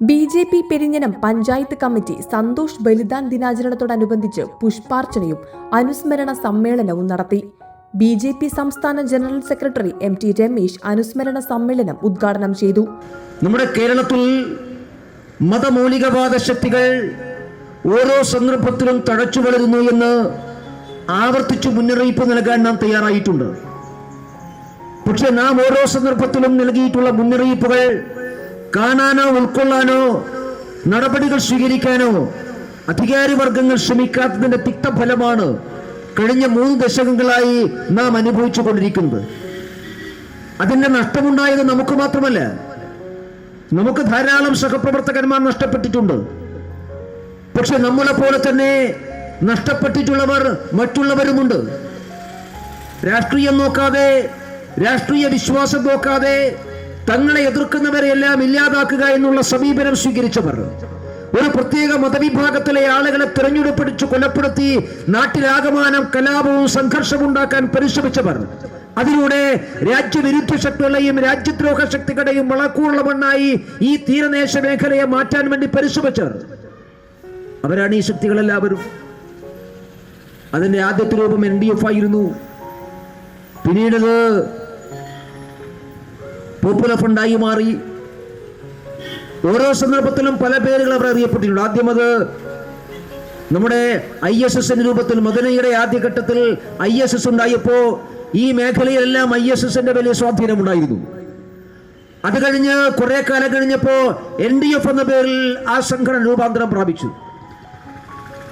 B J P Perinjanam panchayat committee Santhosh Balidan ദിനാചരണത്തോടനുബന്ധിച്ച് പുഷ്പാർച്ചനയും അനുസ്മരണ സമ്മേളനവും നടത്തി. ബി ജെ പി സംസ്ഥാന general secretary M T Ramesh അനുസ്മരണ സമ്മേളനം ഉദ്ഘാടനം ചെയ്തു. നമ്മുടെ കേരളത്തിൽ മതമൗലികവാദ ശക്തികൾ ഓരോ സന്ദർഭത്തിലും തഴച്ചു വളരുന്നു എന്ന് ആവർത്തിച്ചു മുന്നറിയിപ്പ് നൽകാൻ നാം തയ്യാറായിട്ടുണ്ട്. പക്ഷെ നാം ഓരോ സന്ദർഭത്തിലും നൽകിയിട്ടുള്ള മുന്നറിയിപ്പുകൾ കാണാനോ ഉൾക്കൊള്ളാനോ നടപടികൾ സ്വീകരിക്കാനോ അധികാരിവർഗങ്ങൾ ശ്രമിക്കാത്തതിന്റെ തിക്തഫലമാണ് കഴിഞ്ഞ മൂന്ന് ദശകങ്ങളായി നാം അനുഭവിച്ചു കൊണ്ടിരിക്കുന്നത് അതിന്റെ നഷ്ടമുണ്ടായത് നമുക്ക് മാത്രമല്ല നമുക്ക് ധാരാളം സഹപ്രവർത്തകന്മാർ നഷ്ടപ്പെട്ടിട്ടുണ്ട്. പക്ഷെ നമ്മളെ പോലെ തന്നെ നഷ്ടപ്പെട്ടിട്ടുള്ളവർ മറ്റുള്ളവരുമുണ്ട്. രാഷ്ട്രീയം നോക്കാതെ രാഷ്ട്രീയ വിശ്വാസം നോക്കാതെ തങ്ങളെ എതിർക്കുന്നവരെയെല്ലാം ഇല്ലാതാക്കുക എന്നുള്ള സമീപനം സ്വീകരിച്ചവർ. ഒരു പ്രത്യേക മതവിഭാഗത്തിലെ ആളുകളെ തിരഞ്ഞെടുപ്പിടിച്ച് കൊലപ്പെടുത്തി നാട്ടിലാകമാനം കലാപവും സംഘർഷവും ഉണ്ടാക്കാൻ പരിശ്രമിച്ചവർ. അതിലൂടെ രാജ്യവിരുദ്ധ ശക്തികളെയും രാജ്യദ്രോഹ ശക്തികളുടെയും വളക്കൂള്ള മണ്ണായി ഈ തീരദേശ മേഖലയെ മാറ്റാൻ വേണ്ടി പരിശ്രമിച്ചവർ. അവരാണ് ഈ ശക്തികളെല്ലാവരും. അതിന്റെ ആദ്യത്തെ രൂപം എൻ ഡി എഫ് ആയിരുന്നു. പിന്നീടത് പോപ്പുലർ ഫണ്ടായി മാറി. ഓരോ സന്ദർഭത്തിലും പല പേരുകൾ അവർ അറിയപ്പെട്ടിട്ടുണ്ട്. ആദ്യം അത് നമ്മുടെ ഐ എസ് എസ് രൂപത്തിൽ മദനയുടെ ആദ്യഘട്ടത്തിൽ ഐ എസ് എസ് ഉണ്ടായപ്പോ ഈ മേഖലയിലെല്ലാം ഐ എസ് എസിന്റെ വലിയ സ്വാധീനമുണ്ടായിരുന്നു അത് കഴിഞ്ഞ് കുറെ കാലം കഴിഞ്ഞപ്പോ എൻ ഡി എഫ് എന്ന പേരിൽ ആ സംഘടന രൂപാന്തരം പ്രാപിച്ചു.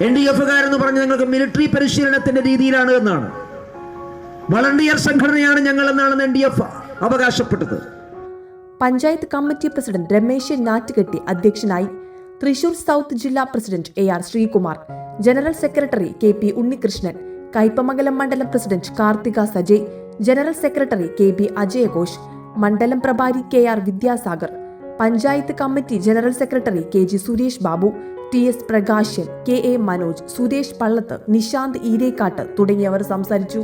എൻ ഡി എഫുകാരെന്ന് പറഞ്ഞ് ഞങ്ങൾക്ക് മിലിറ്ററി പരിശീലനത്തിന്റെ രീതിയിലാണ് എന്നാണ്. വളണ്ടിയർ സംഘടനയാണ് ഞങ്ങൾ എന്നാണ് എൻ ഡി എഫ് അവകാശപ്പെട്ടത്. പഞ്ചായത്ത് കമ്മിറ്റി പ്രസിഡന്റ് രമേശ് നാറ്റുകെട്ടി അധ്യക്ഷനായി തൃശൂർ സൗത്ത് ജില്ലാ president A R Sreekumar general secretary K P Unnikrishnan Kaipamangalam മണ്ഡലം president Karthika Sajay general secretary K B അജയഘോഷ് മണ്ഡലം പ്രഭാരി K R Vidyasagar panchayat committee general secretary K G Suresh Babu T S Prakashan K A Manoj Suresh Pallath Nishanth Eerekkatt തുടങ്ങിയവർ സംസാരിച്ചു.